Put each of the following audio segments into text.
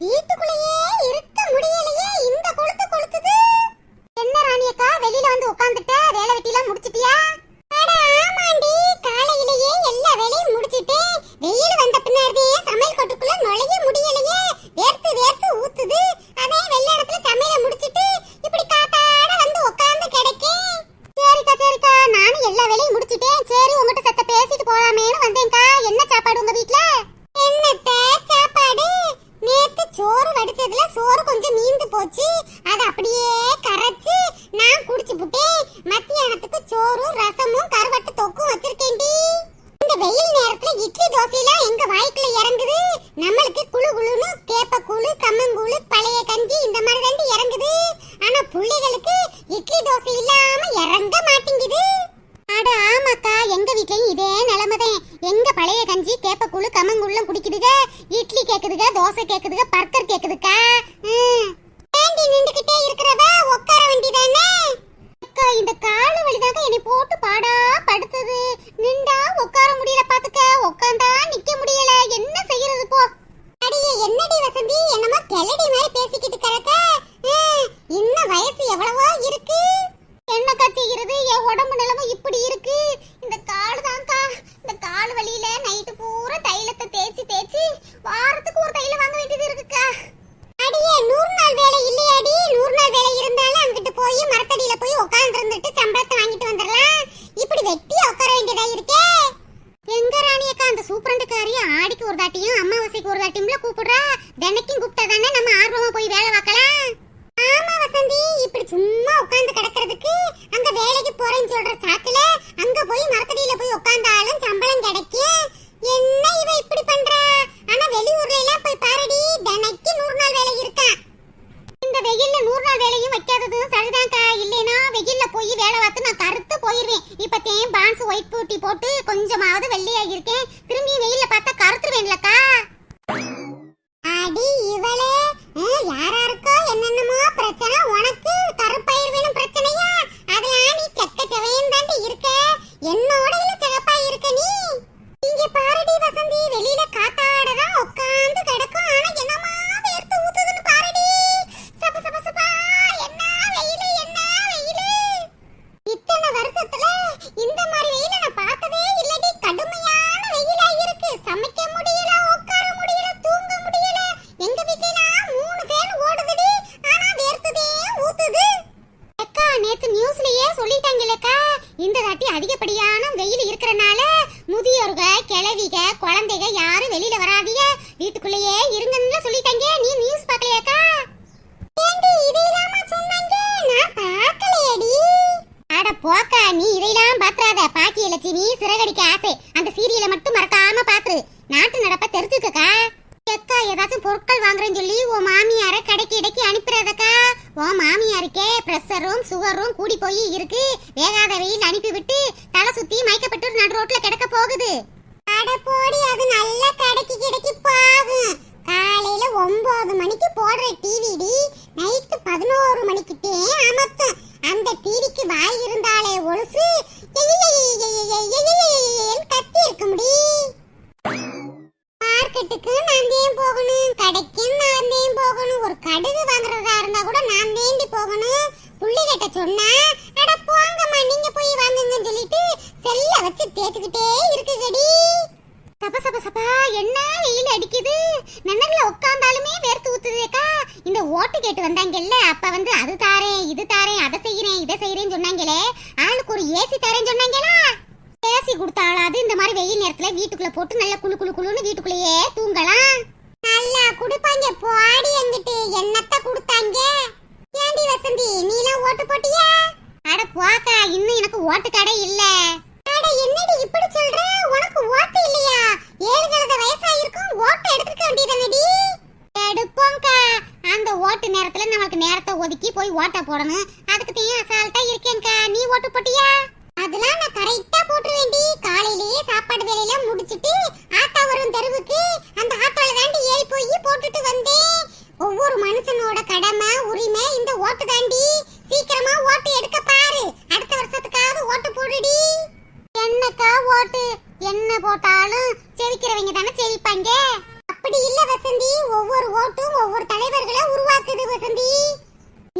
வீட்டுக்குள்ளேயே இருக்க முடியலையே இந்த கொளுத்து கொளுத்துது. என்ன ராணியக்கா வெளியில வந்து உட்காந்துட்டு தோசை கேட்குதுங்க இல்லக்கா இந்த தாட்டி அதிகப்படியான வெயில் இருக்கிறனால முதியோர்க கிளவிக குழந்தைக யாரும் வெளியில வராதிய வீட்டுக்குள்ளேயே இருங்கன்னு சொல்லிட்டாங்க. நீ நியூஸ் பார்க்கலையாக்கா? போக்கா நீ இதையெல்லாம் பாத்துறாத பாக்கிய லட்சுமி சிறகடிக்க ஆசை. அந்த சீரியல மட்டும் மறக்காம பாத்துரு நாட்டு நடப்ப தெரிஞ்சுக்கக்கா. அக்கா ஏதாச்சும் பொருட்கள் வாங்குறேன்னு சொல்லி உன் மாமியார கடைக்கு இடைக்கு அனுப்புறதக்கா. உன் மாமியாருக்கே ப்ரெஷரும் சுகரும் கூடி போய் இருக்கு. போடுற டிவிடி மாதிரி வெயில் நேரத்துல வீட்டுக்குள்ள போட்டு நல்லா குழு குளு குளுன்னு வீட்டுக்குள்ளேயே தூங்கலாம். நல்லா குடுப்பாங்க. போடி எங்கிட்டு? என்னத்த குடுத்தாங்க? ஏண்டி வசந்தி நீலாம் ஓட்டு போட்டியா? அட போக்கா இன்னும் எனக்கு ஓட்டு கடை இல்ல. அட என்னடி இப்படி சொல்ற? உனக்கு ஓட்டு இல்லையா? ஏழு கழுத வயசா இருக்கும் ஓட்டு எடுத்துக்க வேண்டியதானடி எடுப்போம்க்கா. அந்த ஓட்டு நேரத்துல நமக்கு நேரத்தை ஒதுக்கி போய் ஓட்டை போடணும். அதுக்கு தீயும் அசால்ட்டா இருக்கேன்கா நீ ஓட்டு போட்டியா? சீக்கிரமா ஓட்டு எடுக்க பாரு. அடுத்த வருஷத்துக்காவது ஓட்டு போடுடி. என்னக்கா ஓட்டு? என்ன போட்டாலும் செவிக்கிறவங்க தானே செவிப்பாங்க? அப்படி இல்ல வசந்தி. ஒவ்வொரு ஓட்டும் ஒவ்வொரு தலைவர்களை உருவாக்குது வசந்தி.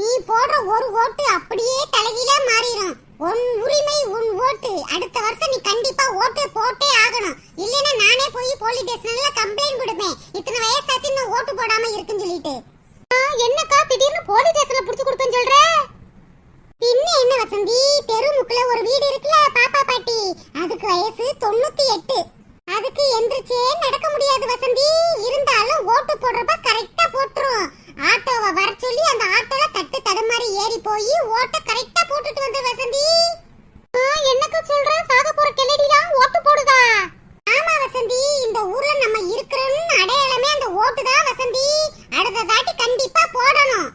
நீ போடுற ஒரு ஓட்டு அப்படியே தலைகீழா மாறிடும். உன் உரிமை உன் ஓட்டு. அடுத்த வருஷம் நீ கண்டிப்பா ஓட்டு போட்டே ஆகணும். இல்லைன்னா நானே போய் போலீஸ் ஸ்டேஷன்ல கம்ப்ளைண்ட் கொடுப்பேன் இத்தனை வயசாச்சு இன்னும் ஓட்டு போடாம இருக்குன்னு சொல்லிட்டு. என்னக்கா திடீர்னு போலீஸ் ஸ்டேஷன்ல புடிச்சு கொடுப்பேன்னு சொல்ற? பின்ன என்ன வசந்தி? தெருமுக்குல ஒரு வீடு இருக்குல்ல பாப்பா பாட்டி. அதுக்கு வயசு தொண்ணூத்தி எட்டு. அதுக்கு எந்திரிச்சே நடக்க முடியாது வசந்தி. இருந்தாலும் ஓட்டு போடுறப்ப கரெக்டா போட்டுரும். ஆட்டோவை வர சொல்லி அந்த ஆட்டோல தட்டு தடுமாறி ஏறி போய் ஓட்ட கரெக்டா போட்டுட்டு வந்து வசந்தி. என்னக்கு சொல்ற? சாக போற கெலடியா ஓட்டு போடுதா? ஆமா வசந்தி இந்த ஊர்ல நம்ம இருக்கிறோம்னு அடையாளமே அந்த ஓட்டு தான் வசந்தி. அடுத்த தாட்டி கண்டிப்பா போடணும்.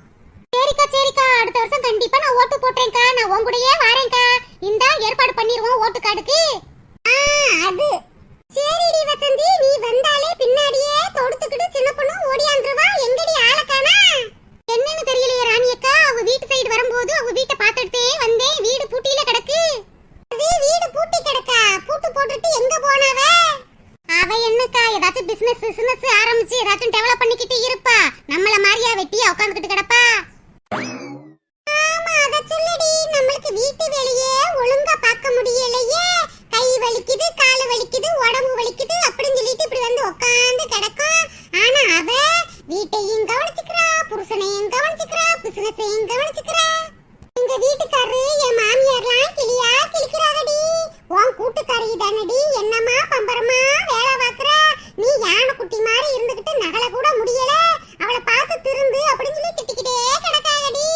சரிக்கா சரிக்கா. அடுத்த வருஷம் கண்டிப்பா நான் ஓட்டு போட்டேன்க்கா. நான் உன் கூடயே வரேன்க்கா. இந்தா ஏற்பாடு பண்ணிடுவோம் ஓட்டு கார்டுக்கு. அது. சரிடி வசந்தி நீ வந்தாலே பின்னாடியே தொடுத்துக்கிட்டு சின்ன பொண்ணு ஓடியாந்துருவா எங்கடி ஆளக்கானா என்னன்னு தெரியலையே ராணி அக்கா. அவ வீட்டு சைடு வரும்போது அவ வீட்டை பார்த்துட்டே வந்தேன் வீடு பூட்டியில கிடக்கு. அது வீடு பூட்டி கிடக்கா? பூட்டு போட்டுட்டு எங்க போனவ? அவ என்னக்கா? ஏதாச்சும் பிசினஸ் பிசினஸ் ஆரம்பிச்சு ஏதாச்சும் டெவலப் பண்ணிக்கிட்டு உட்காந்து கிடக்க வந்து உட்கார்ந்து கிடக்கும் ஆனா அவ வீட்டையும் கவனிச்சுக்கிறா புருஷனையும் கவனிச்சுக்கிறா பிசினஸையும் கவனிச்சுக்கிறா எங்க வீட்டுக்காரரு என் மாமியார்லாம் கிளியா கிளிக்கிறாங்கடி உன் கூட்டுக்காரி தானடி என்னமா பம்பரமா வேலை பார்க்கற நீ யானை குட்டி மாதிரி இருந்துகிட்டு நகல கூட முடியல அவளை பார்த்து திருந்து அப்படின்னு சொல்லி திட்டிக்கிட்டே கிடக்காகடி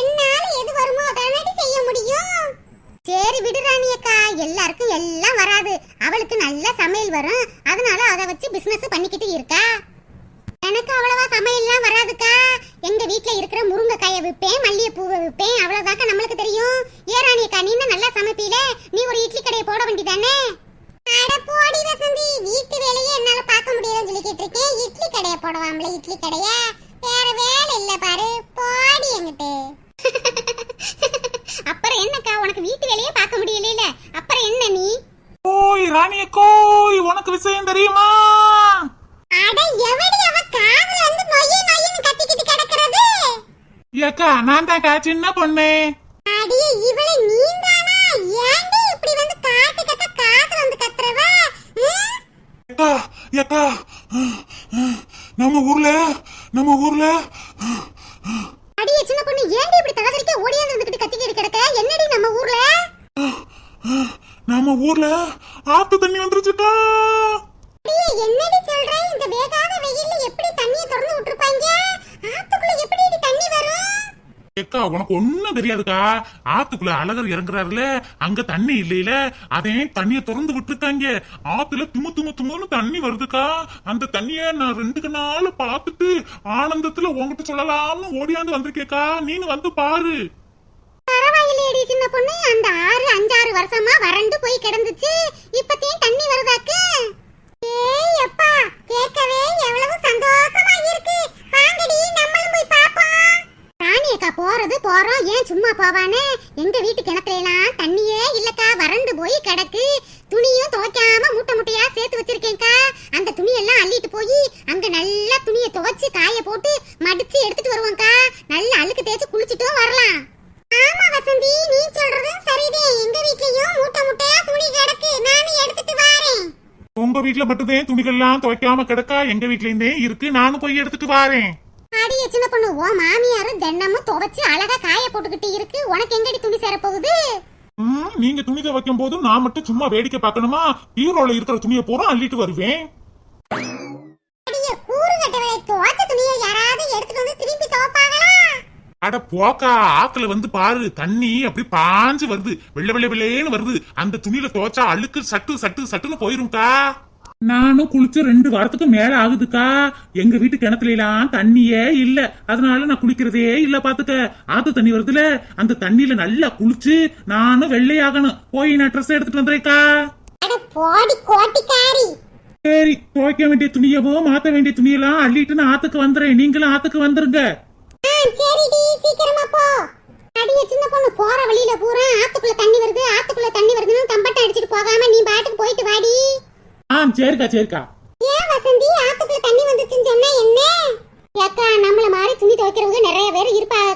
என்னால எது வருமோ அதானடி செய்ய முடியும் சரி விடு ராணி அக்கா எல்லாருக்கும் எல்லாம் வராது அவளுக்கு நல்ல சமையல் வரும் அதனால அதை வச்சு பிசினஸ் பண்ணிக்கிட்டு இருக்கா எனக்கு அவ்வளவா சமையல்லாம் வராதுக்கா எங்க வீட்ல இருக்கிற முருங்கைக்காயை விற்பேன் மல்லிகைப்பூவை விற்பேன் அவ்வளவுதாக்கா நம்மளுக்கு தெரியும் ஏராணி அக்கா நீ நல்லா சமைப்பீல நீ ஒரு இட்லி வேண்டியதானே அட போடி வசந்தி வீட்டு வேலையே என்னால பார்க்க முடியலன்னு சொல்லி கேட்டிருக்கேன். இட்லி கடையை போடவாம்ல இட்லி கடைய. வேற வேலை இல்ல பாரு போடி எங்கிட்டு அப்புறம் என்னக்கா உனக்கு வீட்டு வேலையே பார்க்க முடியல அப்புறம் என்ன நீ? ஓய் ராணிய கோய் உனக்கு விஷயம் தெரியுமா? அட எவடி அவ காதுல வந்து நொய்ய நொய்யன்னு கத்திக்கிட்டு கிடக்கிறது? ஏக்கா நான் தான்க்கா சின்ன பொண்ணு அடியே இவளை நீந்தானா ஏண்டி இப்படி வந்து காட்டு கத்த காதுல வந்து கத்துறவ ம்? ஏக்கா ஏக்கா நம்ம ஊர்ல நம்ம ஊர்ல? அடியே சின்ன பொண்ணு ஏண்டி இப்படி தகதரிக்க ஓடியாந்து வந்துகிட்டு கத்திக்கிட்டு கிடக்க? என்னடி நம்ம ஊர்ல? நம்ம ஊர்ல ஆத்து தண்ணி வந்துருச்சுக்கா. அடியே என்னடி சொல்ற? இந்த வேகாத வெயில்ல எப்படி தண்ணிய திறந்து விட்டுருப்பாங்க ஆத்துக்குள்ள எப்படி தண்ணி வரும்? ஏக்கா உனக்கு ஒண்ணும் தெரியாதுக்கா. ஆத்துக்குள்ள அழகர் இறங்குறாருல. அங்க தண்ணி இல்லையில. அதே தண்ணிய திறந்து விட்டுருக்காங்க. ஆத்துல துமு துமு துமுன்னு தண்ணி வருதுக்கா. அந்த தண்ணிய நான் ரெண்டு நாள் பார்த்துட்டு ஆனந்தத்துல உன்கிட்ட சொல்லலாம்னு ஓடியாந்து வந்திருக்கேக்கா. நீனு வந்து பாரு. பரவாயில்லையடி சின்ன பொண்ணு. அந்த ஆறு அஞ்சாறு வருஷமா வறண்டு போய் கிடந்துச்சு. இப்பத்தையும் தண்ணி வருதாக்கு ஏய் அப்பா கேட்கவே எவ்வளவு சந்தோஷமா இருக்கு வாங்கடி நம்மளும் போய் பாப்போம் ராணி அக்கா போறது போறோம் ஏன் சும்மா போவானே எங்க வீட்டு கிணத்துல எல்லாம் தண்ணியே இல்லக்கா வறண்டு போய் கிடக்கு துணியும் துவைக்காம மூட்டை மூட்டையா சேர்த்து வச்சிருக்கேன்க்கா அந்த துணியெல்லாம் அள்ளிட்டு போய் அங்க நல்லா துணியை துவைச்சு காய போட்டு மடிச்சு எடுத்துட்டு வருவோம்க்கா. நல்ல அழுக்கு தேய்ச்சு குளிச்சுட்டும் வரலாம். ஆமா வசந்தி நீ சொல்றதும் சரிதே. எங்க வீட்லயும் மூட்டை மூட்டையா துணி கிடக்கு. நானும் எடுத்துட்டு வாரேன். உங்க வீட்டுல மட்டும்தான் துணிகள்லாம் துவைக்காம கிடக்கா? எங்க வீட்லயுமே இருக்கு. நானும் போய் எடுத்துட்டு வாரேன். அடியே சின்ன பொண்ணு ஓ மாமியாரும் தினமும் துவைச்சு அழகா காய போட்டுக்கிட்டு இருக்கு. உனக்கு எங்கடி துணி சேர போகுது நீங்க துணி துவைக்கும் போது நான் மட்டும் சும்மா வேடிக்கை பார்க்கணுமா? ஹீரோல இருக்கிற துணியை பூரா அள்ளிட்டு வருவேன் அடியே கூறு கட்டவளை துவைச்ச துணியை யாராவது எடுத்துட்டு வந்து திருப்பி துவைப்பாங்களா அட போக்கா ஆத்துல வந்து பாரு தண்ணி அப்படி பாஞ்சு வருது. வெள்ளை வெள்ளை வெள்ளையேன்னு வருது. அந்த துணியில துவைச்சா அழுக்கு சட்டு சட்டு சட்டுன்னு போயிரும்க்கா. நானும் குளிச்சு ரெண்டு வாரத்துக்கு மேல ஆகுதுக்கா. எங்க வீட்டு கிணத்துல எல்லாம் தண்ணியே இல்ல. அதனால நான் குளிக்கிறதே இல்ல பாத்துக்க. ஆத்து தண்ணி வருதுல. அந்த தண்ணியில நல்லா குளிச்சு நானும் வெள்ளையாகணும். போய் நான் ட்ரெஸ் எடுத்துட்டு வந்துறேக்கா சரி துவைக்க வேண்டிய துணியவோ மாத்த வேண்டிய துணியெல்லாம் அள்ளிட்டு நான் ஆத்துக்கு வந்துறேன். நீங்களும் ஆத்துக்கு வந்துருங்க. சீக்கிரமா போ. அடியே சின்ன பொண்ணு போற வழியில பூரா ஆத்துக்குள்ள தண்ணி வருது ஆத்துக்குள்ள தண்ணி வருதுன்னு தம்பட்டம் அடிச்சிட்டு போகாம நீ பாட்டுக்கு போயிட்டு வாடி. ஆ சரிக்கா சரிக்கா. ஏன் வசந்தி ஆத்துக்குள்ள தண்ணி வந்துச்சுன்னு சொன்னா என்ன? ஏக்கா நம்மள மாதிரி துணி துவைக்கிறவங்க நிறைய பேர் இருப்பாங்க.